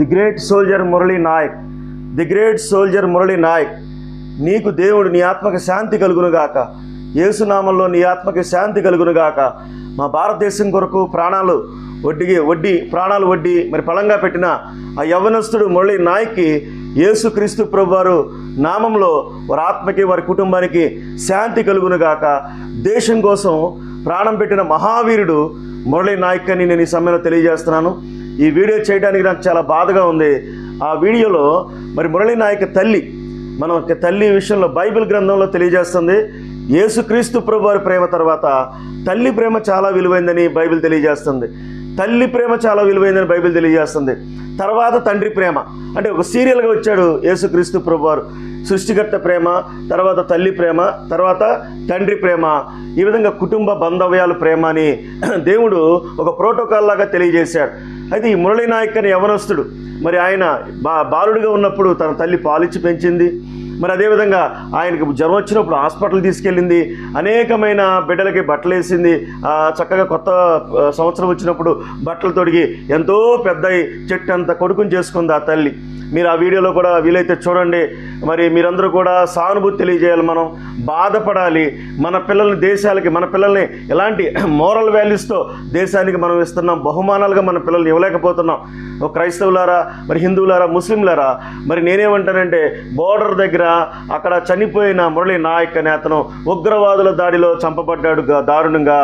The great soldier Murali Naik. The great soldier Murali Naik. నీకు దేవుడు నీ ఆత్మకి శాంతి కలుగునుగాక. యేసునామంలో నీ ఆత్మకి శాంతి కలుగునుగాక. మా భారతదేశం కొరకు ప్రాణాలు వడ్డీ వడ్డీ ప్రాణాలు వడ్డీ మరి పళంగా పెట్టిన ఆ యవనస్తుడు మురళి నాయక్కి యేసుక్రీస్తు ప్రభు వారు నామంలో వారి ఆత్మకి వారి కుటుంబానికి శాంతి కలుగునుగాక. దేశం కోసం ప్రాణం పెట్టిన మహావీరుడు మురళీ నాయక్ అని నేను ఈ సమయంలో తెలియజేస్తున్నాను. ఈ వీడియో చేయడానికి నాకు చాలా బాధగా ఉంది. ఆ వీడియోలో మరి మురళీ నాయక్ తల్లి మన యొక్క తల్లి విషయంలో బైబిల్ గ్రంథంలో తెలియజేస్తుంది. యేసుక్రీస్తు ప్రభు వారి ప్రేమ తర్వాత తల్లి ప్రేమ చాలా విలువైందని బైబిల్ తెలియజేస్తుంది. తల్లి ప్రేమ చాలా విలువైందని బైబిల్ తెలియజేస్తుంది. తర్వాత తండ్రి ప్రేమ. అంటే ఒక సీరియల్గా వచ్చాడు యేసుక్రీస్తు ప్రభు వారు సృష్టికర్త ప్రేమ తర్వాత తల్లి ప్రేమ తర్వాత తండ్రి ప్రేమ. ఈ విధంగా కుటుంబ బంధవ్యాలు ప్రేమ అని దేవుడు ఒక ప్రోటోకాల్ లాగా తెలియజేశాడు. అయితే ఈ మురళీ నాయక్ అనే యవనస్తుడు మరి ఆయన బా బాలుడిగా ఉన్నప్పుడు తన తల్లి పాలిచ్చి పెంచింది. మరి అదేవిధంగా ఆయనకి జ్వరం వచ్చినప్పుడు హాస్పిటల్ తీసుకెళ్ళింది అనేకమైన బిడ్డలకి బట్టలు వేసింది. చక్కగా కొత్త సంవత్సరం వచ్చినప్పుడు బట్టలు తొడిగి ఎంతో పెద్ద చెట్టు అంత కొడుకుని చేసుకుంది ఆ తల్లి. మీరు ఆ వీడియోలో కూడా వీలైతే చూడండి. మరి మీరందరూ కూడా సానుభూతి తెలియజేయాలి మనం బాధపడాలి. మన పిల్లల్ని దేశాలకి మన పిల్లల్ని ఎలాంటి మోరల్ వాల్యూస్తో దేశానికి మనం ఇస్తున్నాం బహుమానాలుగా మన పిల్లల్ని ఇవ్వలేకపోతున్నాం. ఒక క్రైస్తవులారా మరి హిందువులారా ముస్లింలారా మరి నేనేమంటానంటే బోర్డర్ దగ్గర అక్కడ చనిపోయిన మురళి నాయక్ అనే అతను ఉగ్రవాదుల దాడిలో చంపబడ్డాడు దారుణంగా.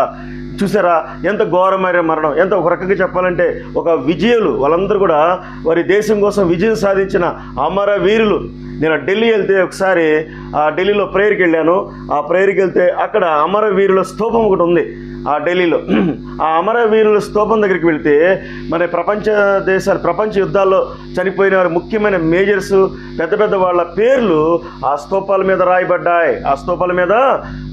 చూసారా ఎంత ఘోరమైన మరణం. ఎంత ఒక రకంగా చెప్పాలంటే ఒక విజయులు వాళ్ళందరూ కూడా వారి దేశం కోసం విజయం సాధించిన అమర వీరులు నేను ఢిల్లీ వెళ్తే ఒకసారి ఆ ఢిల్లీలో ప్రేయర్కి వెళ్ళాను. ఆ ప్రేయర్కి వెళ్తే అక్కడ అమరవీరుల స్తూపం ఒకటి ఉంది ఆ ఢిల్లీలో. ఆ అమరవీరుల స్తూపం దగ్గరికి వెళ్తే మరి ప్రపంచ దేశాలు ప్రపంచ యుద్ధాల్లో చనిపోయిన వారి ముఖ్యమైన మేజర్స్ పెద్ద పెద్ద వాళ్ళ పేర్లు ఆ స్తూపాల మీద రాయబడ్డాయి. ఆ స్తూపాల మీద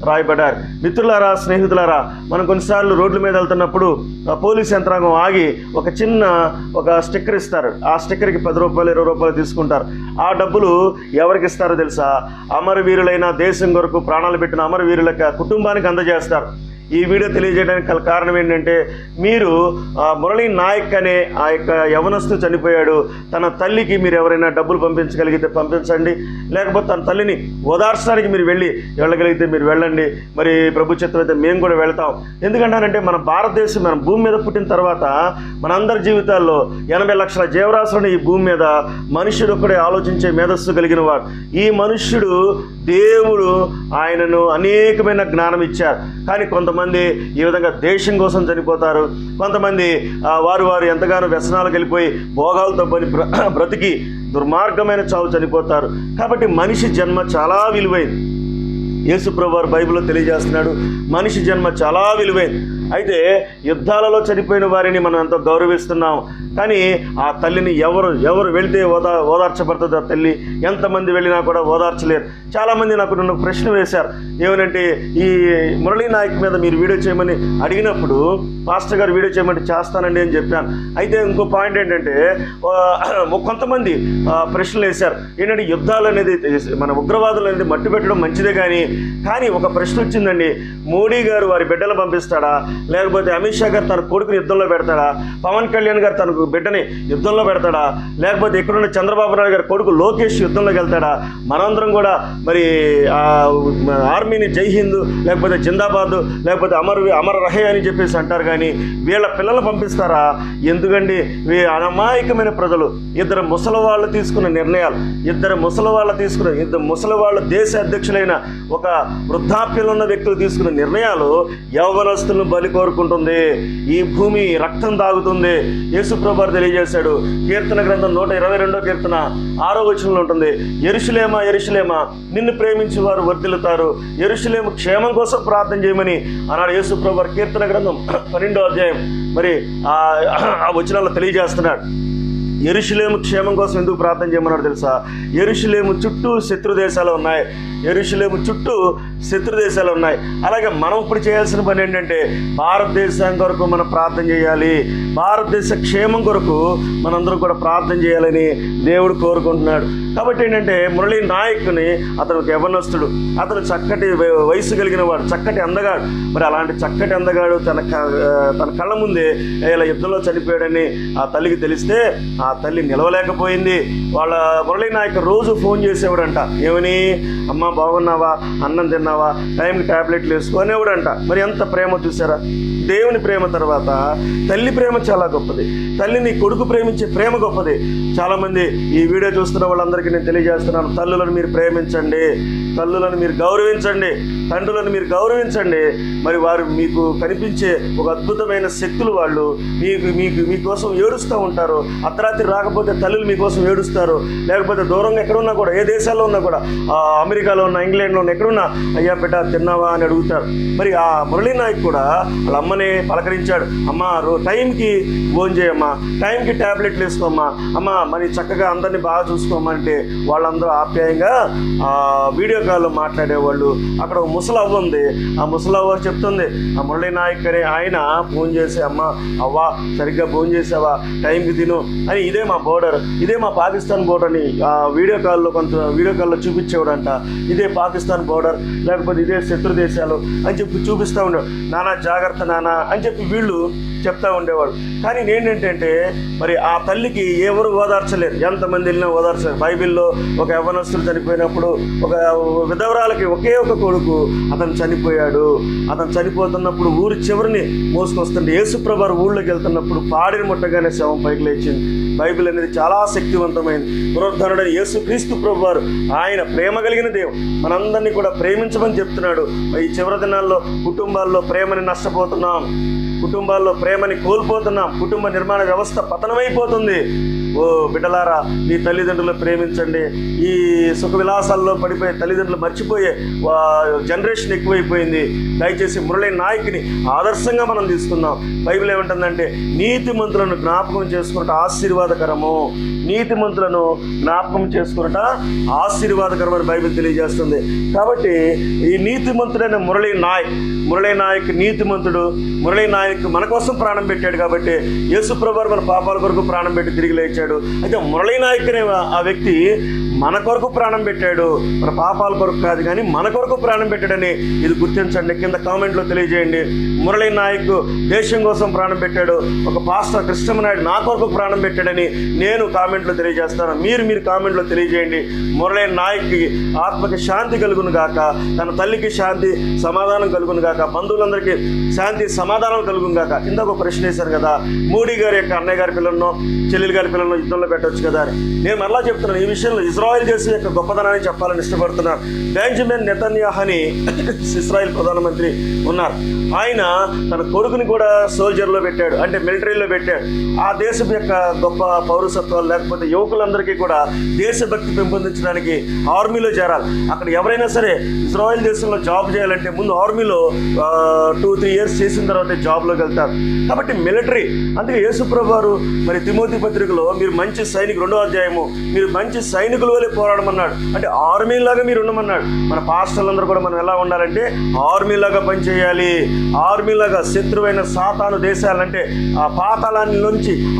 రాయబడ్డారు. మిత్రులారా స్నేహితులారా మనం కొన్నిసార్లు రోడ్ల మీద వెళ్తున్నప్పుడు పోలీస్ యంత్రాంగం ఆగి ఒక చిన్న ఒక స్టిక్కర్ ఇస్తారు. ఆ స్టిక్కర్కి పది రూపాయలు ఇరవై రూపాయలు తీసుకుంటారు. ఆ డబ్బులు ఎవరికి ఇస్తారో తెలుసా? అమరవీరులైన దేశం కొరకు ప్రాణాలు పెట్టిన అమరవీరుల కుటుంబానికి అందజేస్తారు. ఈ వీడియో తెలియజేయడానికి గల కారణం ఏంటంటే మీరు ఆ, మురళీ నాయక్ అనే ఆ యొక్క యవనస్తు చనిపోయాడు. తన తల్లికి మీరు ఎవరైనా డబ్బులు పంపించగలిగితే పంపించండి. లేకపోతే తన తల్లిని ఓదార్చడానికి మీరు వెళ్ళి వెళ్ళగలిగితే మీరు వెళ్ళండి. మరి ప్రభు అయితే మేము కూడా వెళ్తాం. ఎందుకంటానంటే మన భారతదేశం మన భూమి మీద పుట్టిన తర్వాత మనందరి జీవితాల్లో ఎనభై లక్షల జీవరాశులను ఈ భూమి మీద మనుషులు ఒక్కడే ఆలోచించే మేధస్సు కలిగిన వాడు. ఈ మనుష్యుడు దేవుడు ఆయనను అనేకమైన జ్ఞానం ఇచ్చారు. కానీ కొంతమంది ఈ విధంగా దేశం కోసం చనిపోతారు. కొంతమంది వారు వారు ఎంతగానో వ్యసనాలకు వెళ్ళిపోయి భోగాలతో పని బ్ర- బ్రతికి దుర్మార్గమైన చావు చనిపోతారు. కాబట్టి మనిషి జన్మ చాలా విలువైంది. యేసుప్రభు వారు బైబిల్లో తెలియజేస్తున్నాడు మనిషి జన్మ చాలా విలువైంది. అయితే యుద్ధాలలో చనిపోయిన వారిని మనం ఎంతో గౌరవిస్తున్నాం. కానీ ఆ తల్లిని ఎవరు ఎవరు వెళితే ఓదా ఓదార్చబడుతుంది ఆ తల్లి? ఎంతమంది వెళ్ళినా కూడా ఓదార్చలేరు. చాలామంది నాకు నన్ను ప్రశ్న వేశారు. ఏమనంటే ఈ మురళీ నాయక్ మీద మీరు వీడియో చేయమని అడిగినప్పుడు మాస్టర్ గారు వీడియో చేయమంటే చేస్తానండి అని చెప్పాను. అయితే ఇంకో పాయింట్ ఏంటంటే కొంతమంది ప్రశ్నలు వేశారు. ఏంటంటే యుద్ధాలు అనేది మన ఉగ్రవాదులు అనేది మట్టి పెట్టడం మంచిదే కానీ కానీ ఒక ప్రశ్న వచ్చిందండి. మోడీ గారు వారి బిడ్డలు పంపిస్తాడా? లేకపోతే అమిత్ షా గారు తన కొడుకుని యుద్ధంలో పెడతాడా? పవన్ కళ్యాణ్ గారు తన బిడ్డని యుద్ధంలో పెడతాడా? లేకపోతే ఇక్కడున్న చంద్రబాబు నాయుడు గారి కొడుకు లోకేష్ యుద్ధంలోకి వెళ్తాడా మనందరం కూడా మరి ఆర్మీని జై హింద్ లేకపోతే జిందాబాద్ లేకపోతే అమర్ అమర్ రహే అని చెప్పేసి అంటారు కానీ వీళ్ళ పిల్లలు పంపిస్తారా? ఎందుకండి? వీ అనమాయకమైన ప్రజలు. ఇద్దరు ముసలి వాళ్ళు తీసుకున్న నిర్ణయాలు. ఇద్దరు ముసలి వాళ్ళు తీసుకున్న ఇద్దరు ముసలి వాళ్ళ దేశ అధ్యక్షులైన ఒక వృద్ధాప్యంలో ఉన్న వ్యక్తులు తీసుకున్న నిర్ణయాలు యౌవనస్తులను బలి కోరుకుంటుంది. ఈ భూమి రక్తం తాగుతుంది. యేసుప్రభారు తెలియజేశాడు. కీర్తన గ్రంథం నూట ఇరవై రెండో కీర్తన ఆరో వచనంలో ఉంటుంది. ఎరుషులేమా ఎరుషులేమా నిన్ను ప్రేమించి వారు వర్తిల్లుతారు ఎరుషులేము క్షేమం కోసం ప్రార్థన చేయమని అన్నాడు యేసుప్రభారు కీర్తన గ్రంథం పన్నెండో అధ్యాయం. మరి ఆ ఆ వచనాల్లో తెలియజేస్తున్నాడు. ఎరుషులేము క్షేమం కోసం ఎందుకు ప్రార్థన చేయమన్నాడు తెలుసా? ఎరుషులేము చుట్టూ శత్రు దేశాలు ఉన్నాయి. ఎరుషులేము చుట్టూ శత్రు దేశాలు ఉన్నాయి. అలాగే మనం ఇప్పుడు చేయాల్సిన పని ఏంటంటే భారతదేశం కొరకు మనం ప్రార్థన చేయాలి. భారతదేశ క్షేమం కొరకు మనందరం కూడా ప్రార్థన చేయాలని దేవుడు కోరుకుంటున్నాడు. కాబట్టి ఏంటంటే మురళీ నాయక్ని అతను యవనస్తుడు. అతను చక్కటి వయసు కలిగిన వాడు చక్కటి అందగాడు. మరి అలాంటి చక్కటి అందగాడు తన క- తన కళ్ళ ముందే ఇలా యుద్ధంలో చనిపోయాడని ఆ తల్లికి తెలిస్తే ఆ తల్లి నిలవలేకపోయింది. వాళ్ళ మురళీ నాయక్ రోజు ఫోన్ చేసేవాడంట. ఏమని? అమ్మ బాగున్నావా? అన్నం తిన్నావా? టైంకి టాబ్లెట్లు వేసుకునేవాడంట మరి ఎంత ప్రేమ చూసారా? దేవుని ప్రేమ తర్వాత తల్లి ప్రేమ చాలా గొప్పది. తల్లిని కొడుకు ప్రేమించే ప్రేమ గొప్పది. చాలామంది ఈ వీడియో చూస్తున్న వాళ్ళందరికీ నేను తెలియజేస్తున్నాను తల్లులను మీరు ప్రేమించండి తల్లులను మీరు గౌరవించండి. తండ్రులను మీరు గౌరవించండి. మరి వారు మీకు కనిపించే ఒక అద్భుతమైన శక్తులు వాళ్ళు మీకు మీకు మీకోసం ఏడుస్తూ ఉంటారు. అర్ధరాత్రి రాకపోతే తల్లులు మీకోసం ఏడుస్తారు. లేకపోతే దూరంగా ఎక్కడున్నా కూడా ఏ దేశాల్లో ఉన్నా కూడా అమెరికాలో ఉన్న ఇంగ్లాండ్లో ఉన్న ఎక్కడున్నా అయ్యా బిడ్డ తిన్నావా? అని అడుగుతారు. మరి ఆ మురళీ నాయక్ కూడా వాళ్ళ అమ్మని పలకరించాడు. అమ్మ రో టైంకి భోజనం చేయమ్మా టైంకి ట్యాబ్లెట్లు వేసుకోమ్మా. అమ్మ మరి చక్కగా అందరినీ బాగా చూసుకోమంటే వాళ్ళందరూ ఆప్యాయంగా వీడియో కాల్లో మాట్లాడేవాళ్ళు. అక్కడ ముసలవ్వ ఉంది ఆ ముసలవ్వ చెప్తుంది ఆ మురళీ నాయక్ అనే ఆయన ఫోన్ చేసి అమ్మ అవ్వా సరిగ్గా ఫోన్ చేసావా? టైంకి తిను. అని ఇదే మా బోర్డర్ ఇదే మా పాకిస్తాన్ బోర్డర్ అని ఆ వీడియో కాల్లో కొంత వీడియో కాల్లో చూపించేవాడంట. ఇదే పాకిస్తాన్ బోర్డర్ లేకపోతే ఇదే శత్రు దేశాలు అని చెప్పి చూపిస్తూ ఉండేవాడు. నానా జాగ్రత్త నానా అని చెప్పి వీళ్ళు చెప్తా ఉండేవాడు. కానీ నేనేంటంటే మరి ఆ తల్లికి ఎవరు ఓదార్చలేరు. ఎంతమంది వెళ్ళినా ఓదార్చలేరు. బైబిల్లో ఒక యవనస్తుడు చనిపోయినప్పుడు ఒక విధవరాలకి ఒకే ఒక కొడుకు అతను చనిపోయాడు. అతను చనిపోతున్నప్పుడు ఊరి చివరిని మోసుకొస్తుంటే యేసుప్రభారు ఊళ్ళోకి వెళ్తున్నప్పుడు పాడిని ముట్టగానే శవం పైకి లేచింది. బైబిల్ అనేది చాలా శక్తివంతమైనది పునరుద్ధరణుడైన యేసు క్రీస్తు ఆయన ప్రేమ కలిగిన దేవుడు. మనందరినీ కూడా ప్రేమించమని చెప్తున్నాడు. ఈ చివరి దినాల్లో కుటుంబాల్లో ప్రేమని నష్టపోతున్నాం. కుటుంబాల్లో ప్రేమని కోల్పోతున్నాం. కుటుంబ నిర్మాణ వ్యవస్థ పతనమైపోతుంది. ఓ బిడ్డలారా మీ తల్లిదండ్రులు ప్రేమించండి. ఈ సుఖ విలాసాల్లో పడిపోయే తల్లిదండ్రులు మర్చిపోయే వా- జనరేషన్ ఎక్కువైపోయింది. దయచేసి మురళి నాయకుని ఆదర్శంగా మనం తీసుకుందాం. బైబిల్ ఏమంటుందంటే నీతిమంతులను జ్ఞాపకం చేసుకున్నట ఆశీర్వాదకరము. నీతిమంతులను జ్ఞాపకం చేసుకున్నట ఆశీర్వాదకరం అని బైబిల్ తెలియజేస్తుంది. కాబట్టి ఈ నీతిమంతుడైన మురళీ నాయక్ మురళీ నాయక్ నీతిమంతుడు మురళీ నాయక్ మన కోసం ప్రాణం పెట్టాడు కాబట్టి యేసుప్రభు మన పాపాల కొరకు ప్రాణం పెట్టి తిరిగి లేచాడు. అయితే మురళీ నాయక్ అనే ఆ వ్యక్తి మన కొరకు ప్రాణం పెట్టాడు. మన పాపాల కొరకు కాదు కానీ మన కొరకు ప్రాణం పెట్టాడని ఇది గుర్తించండి. కింద కామెంట్లో తెలియజేయండి. మురళీ నాయక్ దేశం కోసం ప్రాణం పెట్టాడు. ఒక పాస్టర్ కృష్ణమనాయుడు నా కొరకు ప్రాణం పెట్టాడని నేను కామెంట్లో తెలియజేస్తాను. మీరు మీరు కామెంట్లో తెలియజేయండి. మురళీ నాయక్కి ఆత్మకి శాంతి కలుగును గాక. తన తల్లికి శాంతి సమాధానం కలుగును గాక. బంధువులందరికీ శాంతి సమాధానం కలుగును గాక. ఇందాక ఒక ప్రశ్న వేశారు కదా మోడీ గారి యొక్క అన్నయ్య గారి పిల్లలను చెల్లెలు గారి పిల్లలను యుద్ధంలో పెట్టొచ్చు కదా నేను మరలా చెప్తున్నాను ఈ విషయంలో ఇజ్రాయెల్ దేశం యొక్క గొప్పతనాన్ని చెప్పాలని ఇష్టపడుతున్నారు. బెంజమిన్ నెతన్యాహని ఇస్రాయల్ ఇస్రాయెల్ ప్రధానమంత్రి ఉన్నారు. ఆయన తన కొడుకుని కూడా సోల్జర్లో పెట్టాడు అంటే మిలిటరీలో పెట్టాడు. ఆ దేశం యొక్క గొప్ప పౌరసత్వాలు లేకపోతే యువకులందరికీ కూడా దేశభక్తి పెంపొందించడానికి ఆర్మీలో చేరాలి. అక్కడ ఎవరైనా సరే ఇజ్రాయెల్ దేశంలో జాబ్ చేయాలంటే ముందు ఆర్మీలో టూ త్రీ ఇయర్స్ చేసిన తర్వాత జాబ్లోకి వెళ్తారు. కాబట్టి మిలిటరీ అందుకే యేసుప్రభు వారు మరి తిమోతి పత్రికలో మీరు మంచి సైనికులు రెండో అధ్యాయము మీరు మంచి సైనికులు వల్లే పోరాడమన్నాడు. అంటే ఆర్మీ లాగా మీరు ఉండమన్నాడు. మన పాస్టర్లందరూ కూడా మనం ఎలా ఉండాలంటే ఆర్మీ లాగా పనిచేయాలి ఆర్మీ లాగా శత్రువైన సాతాను దేశాలంటే ఆ పాతాళాన్ని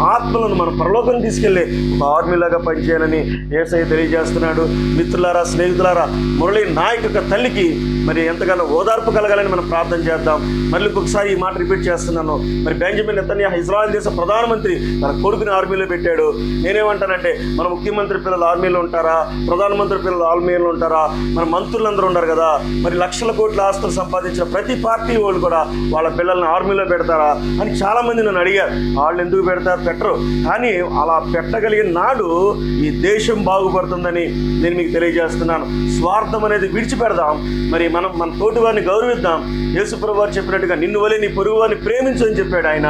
ఆత్మలను మన పరలోకం తీసుకెళ్ళి ఒక ఆర్మీ లాగా పనిచేయాలని ఏసై తెలియజేస్తున్నాడు. మిత్రులారా స్నేహితులారా మురళి నాయక్ యొక్క తల్లికి మరి ఎంతగానో ఓదార్పు కలగాలని మనం ప్రార్థన చేద్దాం. మళ్ళీ ఇంకొకసారి ఈ మాట రిపీట్ చేస్తున్నాను. మరి బెంజమిన్ నెతన్యాహ్ ఇజ్రాయల్ దేశ ప్రధానమంత్రి తన కొడుకుని ఆర్మీలో పెట్టాడు. నేనేమంటానంటే మన ముఖ్యమంత్రి పిల్లలు ఆర్మీలో ఉంటారు. ప్రధానమంత్రి పిల్లలు ఆల్మీయన్లు ఉంటారా? మన మంత్రులందరూ ఉంటారు కదా? మరి లక్షల కోట్ల ఆస్తులు సంపాదించిన ప్రతి పార్టీ వాళ్ళు కూడా వాళ్ళ పిల్లల్ని ఆర్మీలో పెడతారా అని చాలా మంది నన్ను అడిగారు. వాళ్ళు ఎందుకు పెడతారు? పెట్టరు. కానీ అలా పెట్టగలిగిన నాడు ఈ దేశం బాగుపడుతుందని నేను మీకు తెలియజేస్తున్నాను. స్వార్థం అనేది విడిచిపెడదాం. మరి మనం మన తోటి వారిని గౌరవిద్దాం. యేసుప్రభు వారు చెప్పినట్టుగా నిన్ను వలె నీ పొరుగు వారిని ప్రేమించు అని చెప్పాడు ఆయన.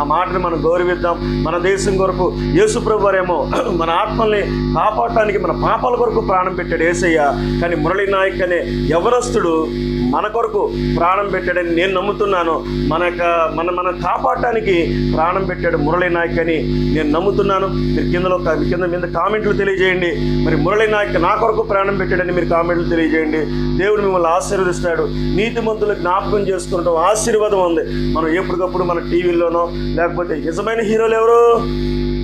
ఆ మాటను మనం గౌరవిద్దాం. మన దేశం కొరకు యేసుప్రభు వారేమో మన ఆత్మల్ని కాపాడటానికి మన పాపాల కొరకు ప్రాణం పెట్టాడు ఏసయ్య. కానీ మురళీ నాయక్ అనే ఎవరస్తుడు మన కొరకు ప్రాణం పెట్టాడని నేను నమ్ముతున్నాను. మన మన మన మనం కాపాడటానికి ప్రాణం పెట్టాడు మురళీ నాయక్ అని నేను నమ్ముతున్నాను. మీరు కిందలో కింద మీద కామెంట్లు తెలియజేయండి. మరి మురళీ నాయక్ నా కొరకు ప్రాణం పెట్టాడని మీరు కామెంట్లు తెలియజేయండి. దేవుడు మిమ్మల్ని ఆశీర్వదిస్తాడు. నీతిమంతులు జ్ఞాపకం చేసుకుంటాం. ఆశీర్వాదం ఉంది. మనం ఎప్పటికప్పుడు మన టీవీలోనో లేకపోతే నిజమైన హీరోలు ఎవరు?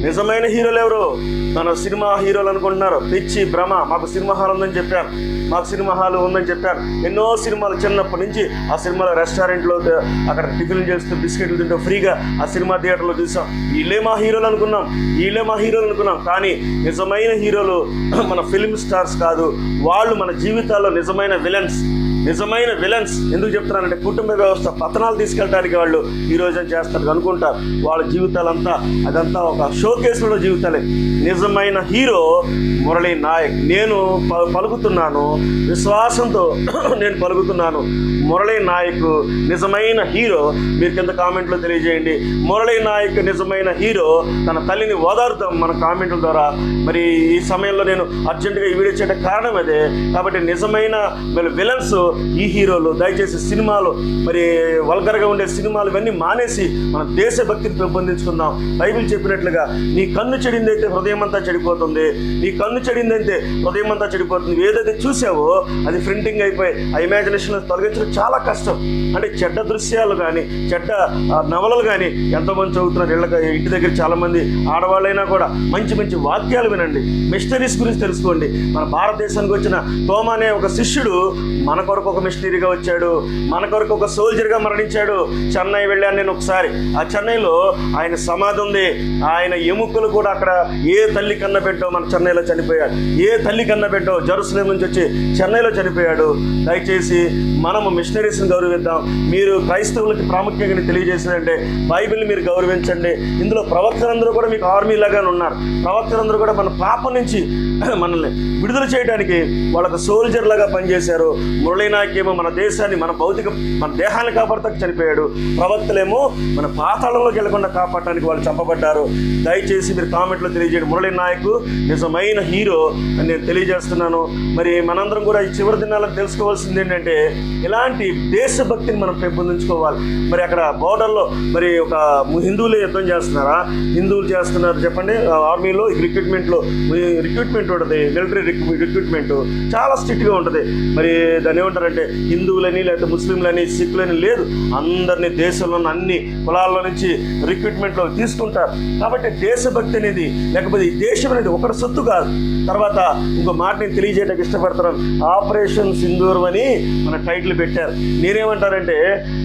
నిజమైన హీరోలు ఎవరు? మన సినిమా హీరోలు అనుకుంటున్నారు. పిచ్చి భ్రమ. మాకు సినిమా హాల్ ఉందని చెప్పారు. మాకు సినిమా హాల్ ఉందని చెప్పారు. ఎన్నో సినిమాలు చిన్నప్పటి నుంచి ఆ సినిమాలో రెస్టారెంట్లో అక్కడ టిఫిన్లు చేస్తూ బిస్కెట్లు తింటూ ఫ్రీగా ఆ సినిమా థియేటర్లో చూసాం. వీళ్ళే మా హీరోలు అనుకున్నాం. వీళ్ళే మా హీరోలు అనుకున్నాం. కానీ నిజమైన హీరోలు మన ఫిల్మ్ స్టార్స్ కాదు. వాళ్ళు మన జీవితాల్లో నిజమైన విలన్స్. Hmm. నిజమైన విలన్స్ ఎందుకు చెప్తున్నారంటే కుటుంబ వ్యవస్థ పతనాలు తీసుకెళ్ళడానికి వాళ్ళు ఈ రోజు చేస్తారు అనుకుంటారు. వాళ్ళ జీవితాలంతా అదంతా ఒక షోకేసులో జీవితాలే. నిజమైన హీరో మురళీ నాయక్. నేను ప- పలుకుతున్నాను విశ్వాసంతో నేను పలుకుతున్నాను. మురళీ నాయక్ నిజమైన హీరో మీరు కింద కామెంట్లో తెలియజేయండి. మురళీ నాయక్ నిజమైన హీరో తన తల్లిని ఓదారుతాం మన కామెంట్ల ద్వారా. మరి ఈ సమయంలో నేను అర్జెంటుగా ఈ వీడియో చేయడానికి కారణం అదే. కాబట్టి నిజమైన మరి విలన్స్ ఈ హీరోలు దయచేసి సినిమాలు మరి వల్గర్గా ఉండే సినిమాలు ఇవన్నీ మానేసి మన దేశభక్తిని పెంపొందించుకుందాం. బైబిల్ చెప్పినట్లుగా నీ కన్ను చెడిందైతే హృదయం అంతా చెడిపోతుంది. నీ కన్ను చెడిందైతే హృదయం అంతా చెడిపోతుంది. ఏదైతే చూసావో అది ప్రింటింగ్ అయిపోయి ఆ ఇమాజినేషన్ తొలగించడం చాలా కష్టం. అంటే చెడ్డ దృశ్యాలు కానీ చెడ్డ నవలలు కానీ ఎంతోమంది చదువుతున్నారు. ఇళ్ళ ఇంటి దగ్గర చాలామంది ఆడవాళ్ళైనా కూడా మంచి మంచి వాక్యాలు వినండి. మిషనరీస్ గురించి తెలుసుకోండి. మన భారతదేశానికి వచ్చిన తోమ అనే ఒక శిష్యుడు మన కొరకు ఒక మిషనరీగా వచ్చాడు. మన కొరకు ఒక సోల్జర్గా మరణించాడు. చెన్నై వెళ్ళాను నేను ఒకసారి. ఆ చెన్నైలో ఆయన సమాధి ఉంది. ఆయన ఎముకలు కూడా అక్కడ ఏ తల్లి కన్న బిడ్డో మన చెన్నైలో చనిపోయాడు. ఏ తల్లి కన్న బిడ్డో జరుసలేం నుంచి వచ్చి చెన్నైలో చనిపోయాడు. దయచేసి మనము మిషనరీస్ని గౌరవిద్దాం. మీరు క్రైస్తవులకి ప్రాముఖ్యంగా తెలియజేసిందంటే బైబిల్ని మీరు గౌరవించండి. ఇందులో ప్రవక్తలందరూ కూడా మీకు ఆర్మీ లాగానే ఉన్నారు. ప్రవక్తలందరూ కూడా మన పాపం నుంచి మనల్ని విడుదల చేయడానికి వాళ్ళకు సోల్జర్ లాగా పనిచేశారు. మురళీనాయకేమో మన దేశాన్ని మన భౌతిక మన దేహాన్ని కాపాడతానికి చనిపోయాడు. ప్రవక్తలేమో మన పాతాళంలోకి వెళ్ళకుండా కాపాడటానికి వాళ్ళు చంపబడ్డారు. దయచేసి మీరు కామెంట్లో తెలియజేయండి. మురళీ నాయక్ నిజమైన హీరో అని నేను తెలియజేస్తున్నాను. మరి మనందరం కూడా ఈ చివరి దినాలను తెలుసుకోవాల్సింది ఏంటంటే ఇలాంటి దేశభక్తిని మనం పెంపొందించుకోవాలి. మరి అక్కడ బోర్డర్లో మరి ఒక హిందువులే యుద్ధం చేస్తున్నారా? హిందువులు చేస్తున్నారు చెప్పండి. ఆర్మీలో రిక్రూట్మెంట్లో రిక్రూట్మెంట్ ఉంటుంది మిలిటరీ రిక్రూట్మెంట్ చాలా స్ట్రిక్ట్గా ఉంటుంది. మరి దాన్ని ఏమంటారంటే హిందువులని లేకపోతే ముస్లింలని సిక్కులని లేదు. అందరినీ దేశంలో అన్ని కులాల్లో నుంచి రిక్రూట్మెంట్లో తీసుకుంటారు. కాబట్టి దేశభక్తి అనేది లేకపోతే ఈ దేశం అనేది ఒకటి సొత్తు కాదు. తర్వాత ఇంకో మాట నేను తెలియజేయడానికి ఇష్టపడుతున్నాను ఆపరేషన్ సింధూరం అని మన టైటిల్ పెట్టారు. నేనేమంటారంటే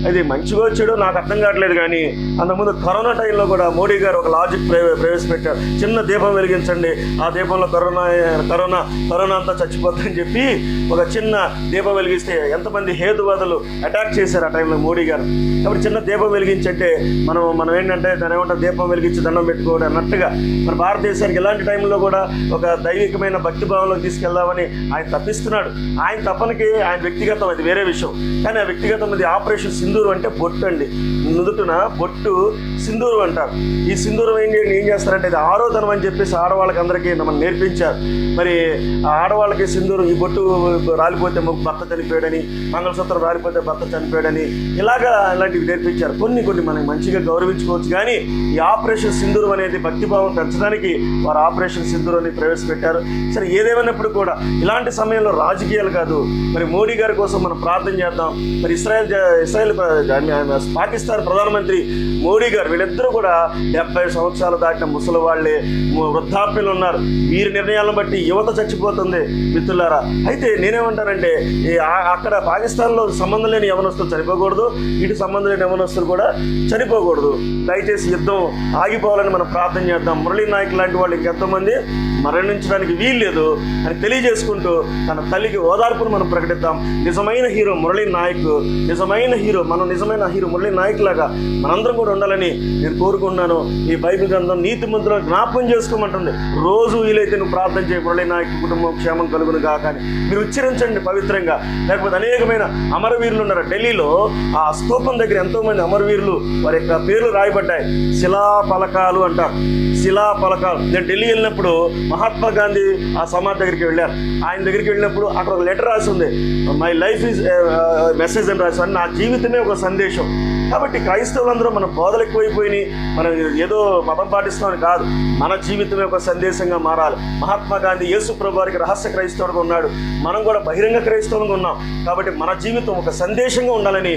అది మంచిగా వచ్చాడో నాకు అర్థం కావట్లేదు కానీ అంతకుముందు కరోనా టైంలో కూడా మోడీ గారు ఒక లాజిక్ ప్రవేశపెట్టారు. చిన్న దీపం వెలిగించండి. ఆ దీపంలో కరోనా కరోనా కరోనా అంతా చచ్చిపోతుందని చెప్పి ఒక చిన్న దీపం వెలిగిస్తే ఎంతమంది హేతువాదులు అటాక్ చేశారు ఆ టైంలో మోడీ గారు. కాబట్టి చిన్న దీపం వెలిగించంటే మనం మనం ఏంటంటే దాని ఏమంటారు? దీపం వెలిగించి దండం పెట్టుకోవడం అన్నట్టుగా మన భారతదేశానికి ఇలాంటి టైంలో కూడా ఒక దైవికమైన భక్తి భావంలో తీసుకెళ్దామని ఆయన తప్పిస్తున్నాడు. ఆయన తప్పనికి ఆయన వ్యక్తిగతం అది వేరే విషయం. కానీ ఆ వ్యక్తిగతం అది ఆపరేషన్ సింధూరు అంటే బొట్టు అండి. నుదుటున బొట్టు సింధూరు అంటారు. ఈ సింధూరం ఏం ఏం చేస్తారంటే ఇది ఆరోధనం అని చెప్పేసి ఆడవాళ్ళకి అందరికీ మనం నేర్పించారు. మరి ఆడవాళ్ళకి సింధూరం ఈ బొట్టు రాలిపోతే భర్త చనిపోయి చనిపోయాడని మంగళసూత్రం రాలిపోతే భర్త చనిపోయాడని ఇలాగా ఇలాంటివి నేర్పించారు. కొన్ని కొన్ని మనం మంచిగా గౌరవించుకోవచ్చు కానీ ఈ ఆపరేషన్ సింధూరం అనేది భక్తిభావం పెంచడానికి వారు ఆపరేషన్ సింధూరాన్ని ప్రవేశపెట్టారు. సరే ఏదేమైనప్పుడు కూడా ఇలాంటి సమయంలో రాజకీయాలు కాదు. మరి మోడీ గారి కోసం మనం ప్రార్థన చేద్దాం. మరి ఇస్రాయల్ ఇస్రాయల్ పాకిస్తాన్ ప్రధానమంత్రి మోడీ గారు వీళ్ళిద్దరూ కూడా డెబ్బై సంవత్సరాలు దాటిన ముసలి వాళ్ళే వృద్ధాప్యులు ఉన్నారు. వీరి నిర్ణయాలను బట్టి యువత చచ్చిపోతుంది మిత్రులారా. అయితే నేనేమంటానంటే ఈ అక్కడ పాకిస్తాన్లో సంబంధం లేని యవనస్తులు చనిపోకూడదు ఇటు సంబంధం లేని యవనస్తులు కూడా చనిపోకూడదు. దయచేసి యుద్ధం ఆగిపోవాలని మనం ప్రార్థన చేద్దాం. మురళీ నాయక్ లాంటి వాళ్ళు ఇంకెంతోమంది మరణించడానికి వీల్లేదు అని తెలియజేసుకుంటూ తన తల్లికి ఓదార్పును మనం ప్రకటిద్దాం. నిజమైన హీరో మురళీ నాయక్ నిజమైన హీరో మనం నిజమైన హీరో మురళీ నాయక్ లాగా మనందరం కూడా ఉండాలని నేను కోరుకుంటున్నాను. ఈ బైబిల్ గ్రంథం నీతి మంత్రులను జ్ఞాపకం చేసుకోమంటుంది. రోజు వీలైతే నువ్వు ప్రార్థన చేయ మురళీ నాయక్ కుటుంబం క్షేమం కలుగును కాక అని. మీరు ఉచ్చరించండి పవిత్రంగా. లేకపోతే అనేకమైన అమరవీరులు ఉన్నారు. ఢిల్లీలో ఆ స్తూపం దగ్గర ఎంతో మంది అమరవీరులు వారి యొక్క పేర్లు రాయబడ్డాయి. శిలా పలకాలు అంటారు. శిలా పలకాలు. నేను ఢిల్లీ వెళ్ళినప్పుడు మహాత్మా గాంధీ ఆ సమాధి దగ్గరికి వెళ్ళారు. ఆయన దగ్గరికి వెళ్ళినప్పుడు అక్కడ ఒక లెటర్ రాసి ఉంది. మై లైఫ్ ఈజ్ మెసేజ్ అని రాసి నా జీవితమే ఒక సందేశం. కాబట్టి క్రైస్తవులందరూ మన బోధలు ఎక్కువైపోయినాయి మనం ఏదో మతం పాటిస్తున్నామని కాదు. మన జీవితమే ఒక సందేశంగా మారాలి. మహాత్మా గాంధీ యేసు ప్రభు వారికి రహస్య క్రైస్తవుడుగా ఉన్నాడు. మనం కూడా బహిరంగ క్రైస్తవులుగా ఉన్నాం. కాబట్టి మన జీవితం ఒక సందేశంగా ఉండాలని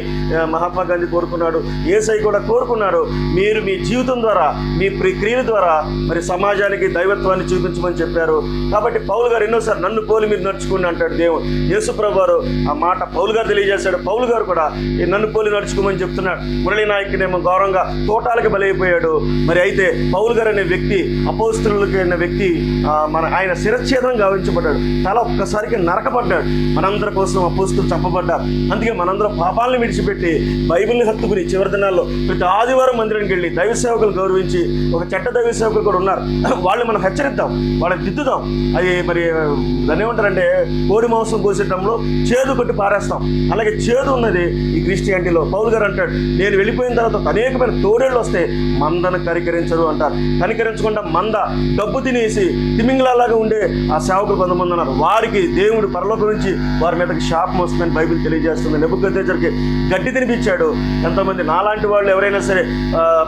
మహాత్మా గాంధీ కోరుకున్నాడు. ఏసై కూడా కోరుకున్నాడు. మీరు మీ జీవితం ద్వారా మీ ప్రక్రియల ద్వారా మరి సమాజానికి దైవత్వాన్ని చూపించమని చెప్పారు. కాబట్టి పౌలు గారు ఎన్నోసారి నన్ను పోలి మీరు నడుచుకుని అంటాడు దేవుడు. యేసుప్రభు గారు ఆ మాట పౌలు గారు తెలియజేశాడు. పౌలు గారు కూడా ఈ నన్ను పోలి నడుచుకోమని చెప్తున్నాడు. మురళీ నాయకునేమో గౌరవంగా తోటాలకు బలైపోయాడు. మరి అయితే పౌల్ గారు అనే వ్యక్తి అపోస్తులకు అనే వ్యక్తి మన ఆయన శిరచ్ఛేదం గావించబడ్డాడు. తల ఒక్కసారికి నరకబడ్డాడు మనందరి కోసం అపోస్తులు చంపబడ్డారు. అందుకే మనందరం పాపాలను విడిచిపెట్టి బైబిల్ని హత్తుకుని చివరి దినాల్లో ప్రతి ఆదివారం మందిరానికి వెళ్ళి దైవ సేవకులు గౌరవించి ఒక చెట్ట దైవ సేవకులు కూడా ఉన్నారు. వాళ్ళు మనం హెచ్చరిద్దాం. వాళ్ళని దిద్దుదాం. అది మరి దాన్ని ఏమంటారంటే కోడి మాంసం కోసేటంలో చేదు కొట్టి పారేస్తాం. అలాగే చేదు ఉన్నది ఈ క్రిస్టియానిటీలో. పౌల్ గారు అంటాడు నేను వెళ్ళిపోయిన తర్వాత అనేకమైన తోడేళ్ళు వస్తే మందను కనికరించరు అంటారు. కనికరించకుండా మంద డబ్బు తినేసి తిమింగలాగా ఉండే ఆ సేవకులు కొంతమంది ఉన్నారు. వారికి దేవుడు పరలోకం నుంచి వారి మీదకి శాపం వస్తుందని బైబిల్ తెలియజేస్తుంది. నెబుకద్దేజర్కి గడ్డి తినిపించాడు. ఎంతోమంది నాలాంటి వాళ్ళు ఎవరైనా సరే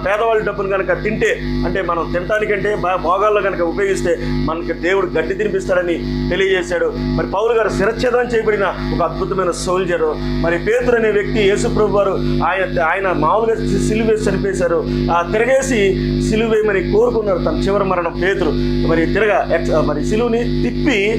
పేదవాళ్ళ డబ్బును కనుక తింటే అంటే మనం తినటానికంటే భోగాల్లో కనుక ఉపయోగిస్తే మనకి దేవుడు గడ్డి తినిపిస్తాడని తెలియజేశాడు. మరి పౌరు గారు శిరచ్ఛేదం చేయబడిన ఒక అద్భుతమైన సోల్జరు మరి పేతురు అనే వ్యక్తి యేసుప్రభు వారు ఆయన ఆయన మామూలుగా సిలువే చనిపేశారు ఆ తిరగేసి సిలువ వేయమని కోరుకున్నారు తన చివరి మరణం పేతురు. మరి తిరగ ఎక్స్- మరి సిలువుని తిప్పి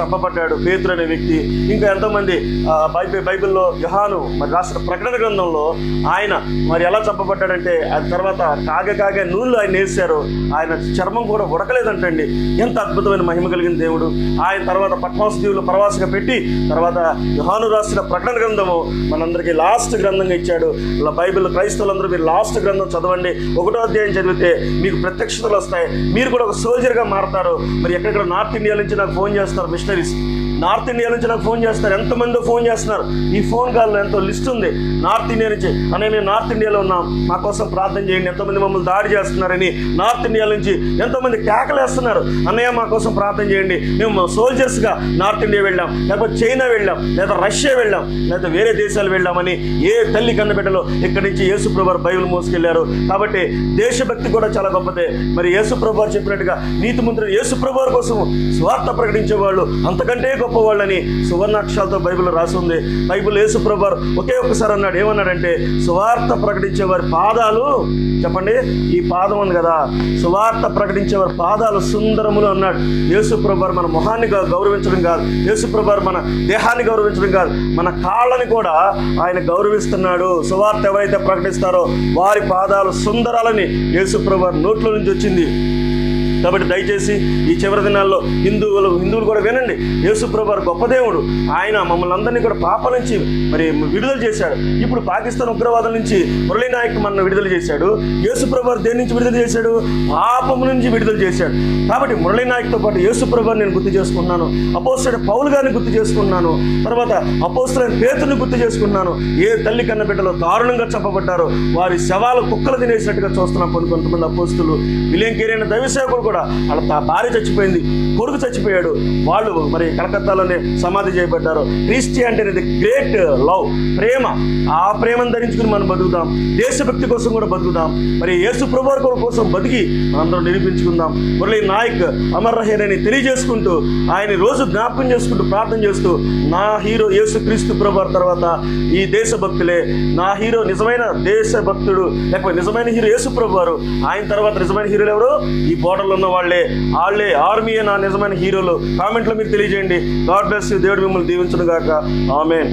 చంపబడ్డాడు పేతురు అనే వ్యక్తి. ఇంకా ఎంతోమంది బైబే బైబిల్ బైబిల్లో యుహాను మరి రాసిన ప్రకటన గ్రంథంలో ఆయన మరి ఎలా చంపబడ్డాడంటే ఆ తర్వాత కాగ కాగే నూనెలు ఆయన వేశారు. ఆయన చర్మం కూడా ఉడకలేదంటండి. ఎంత అద్భుతమైన మహిమ కలిగిన దేవుడు. ఆయన తర్వాత పట్మాస దీవులు ప్రవాసగా పెట్టి తర్వాత యుహాను రాసిన ప్రకటన గ్రంథము మనందరికీ లాస్ట్ గ్రంథంగా ఇచ్చాడు. ఇలా బైబిల్ క్రైస్తవులందరూ మీరు లాస్ట్ గ్రంథం చదవండి. ఒకటో అధ్యాయం చదివితే మీకు ప్రత్యక్షతలు వస్తాయి. మీరు కూడా ఒక సోల్జర్గా మారతారు. మరి ఎక్కడెక్కడ నార్త్ ఇండియా నుంచి నాకు ఫోన్ చేస్తారు మిషనరీస్. నార్త్ ఇండియా నుంచి నాకు ఫోన్ చేస్తారు ఎంతమందో ఫోన్ చేస్తున్నారు. ఈ ఫోన్ కాల్లో ఎంతో లిస్ట్ ఉంది. నార్త్ ఇండియా నుంచి. అనే మేము నార్త్ ఇండియాలో ఉన్నాం. మా కోసం ప్రార్థన చేయండి. ఎంతమంది మమ్మల్ని దాడి చేస్తున్నారని నార్త్ ఇండియా నుంచి ఎంతోమంది కేకలేస్తున్నారు అన్నయ్య మా కోసం ప్రార్థన చేయండి. మేము సోల్జర్స్గా నార్త్ ఇండియా వెళ్ళాం. లేకపోతే చైనా వెళ్ళాం. లేదా రష్యా వెళ్ళాం. లేదా వేరే దేశాలు వెళ్ళామని ఏ తల్లి కన్నబిడ్డలో ఇక్కడి నుంచి యేసుప్రభు బైబిల్ మోసుకెళ్ళారు. కాబట్టి దేశభక్తి కూడా చాలా గొప్పదే. మరి యేసుప్రభు చెప్పినట్టుగా చెప్పినట్టుగా నీతిమంతుడు యేసుప్రభు కోసం స్వార్థ ప్రకటించే వాళ్ళు అంతకంటే గొప్ప గొప్పవాళ్ళని సువర్ణాక్షరాలతో బైబిల్ రాసి ఉంది బైబిల్ యేసుప్రభు ఒకే ఒక్కసారి అన్నాడు. ఏమన్నాడంటే సువార్త ప్రకటించే వారి పాదాలు చెప్పండి ఈ పాదం ఉంది కదా సువార్త ప్రకటించే వారి పాదాలు సుందరములు అన్నాడు. యేసుప్రభు మన మొహాన్ని గౌరవించడం కాదు. యేసుప్రభు మన దేహాన్ని గౌరవించడం కాదు. మన కాళ్ళని కూడా ఆయన గౌరవిస్తున్నాడు. సువార్త ఎవరైతే ప్రకటిస్తారో వారి పాదాలు సుందరాలని యేసుప్రభు వారి నోట్లో నుంచి వచ్చింది. కాబట్టి దయచేసి ఈ చివరి దినాల్లో హిందువులు హిందువులు కూడా వినండి. యేసుప్రభు గొప్ప దేవుడు. ఆయన మమ్మల్ని అందరినీ కూడా పాప నుంచి మరి విడుదల చేశాడు. ఇప్పుడు పాకిస్తాన్ ఉగ్రవాదం నుంచి మురళీ నాయక్ మన విడుదల చేశాడు. యేసుప్రభు దేని నుంచి విడుదల చేశాడు? పాపము నుంచి విడుదల చేశాడు. కాబట్టి మురళీ నాయక్తో పాటు యేసుప్రభు నేను గుర్తు చేసుకున్నాను అపోస్తుడు పౌలు గారిని గుర్తు చేసుకున్నాను తర్వాత అపోస్తులైన పేతుని గుర్తు చేసుకున్నాను ఏ తల్లి కన్న బిడ్డలో దారుణంగా చంపబడ్డారో వారి శవాలు కుక్కలు తినేసినట్టుగా చూస్తున్నాం కొన్ని కొంతమంది అపోస్తులు. విలేంకేరైన దైవ సేవకులు కూడా వాళ్ళ భార్య చచ్చిపోయింది కొడుకు చచ్చిపోయాడు. వాళ్ళు మరి కలకత్తాలోనే సమాధి చేయబడ్డారు. క్రిస్టియానిటీ అనేది గ్రేట్ లవ్ ప్రేమ. ఆ ప్రేమను ధరించుకుని మనం బతుకుదాం. దేశభక్తి కోసం కూడా బతుకుదాం. మరి యేసు ప్రభు కోసం బతికి మనందరం నిరూపించుకుందాం. మురళీ నాయక్ అమర్ రహేనని తెలియజేసుకుంటూ ఆయన రోజు జ్ఞాపకం చేసుకుంటూ ప్రార్థన చేస్తూ నా హీరో యేసు క్రీస్తు ప్రభు తర్వాత ఈ దేశభక్తులే నా హీరో నిజమైన దేశభక్తుడు లేకపోతే నిజమైన హీరో యేసు ప్రభు వారు ఆయన తర్వాత నిజమైన హీరోలు ఎవరు? ఈ బోర్డర్లో ఉన్న వాళ్ళే వాళ్ళే ఆర్మీ నా నిజమైన హీరోలు. కామెంట్లో మీరు తెలియజేయండి. గాడ్ బ్లెస్ దేవుడు మిమ్మల్ని దీవించును గాక ఆమెన్.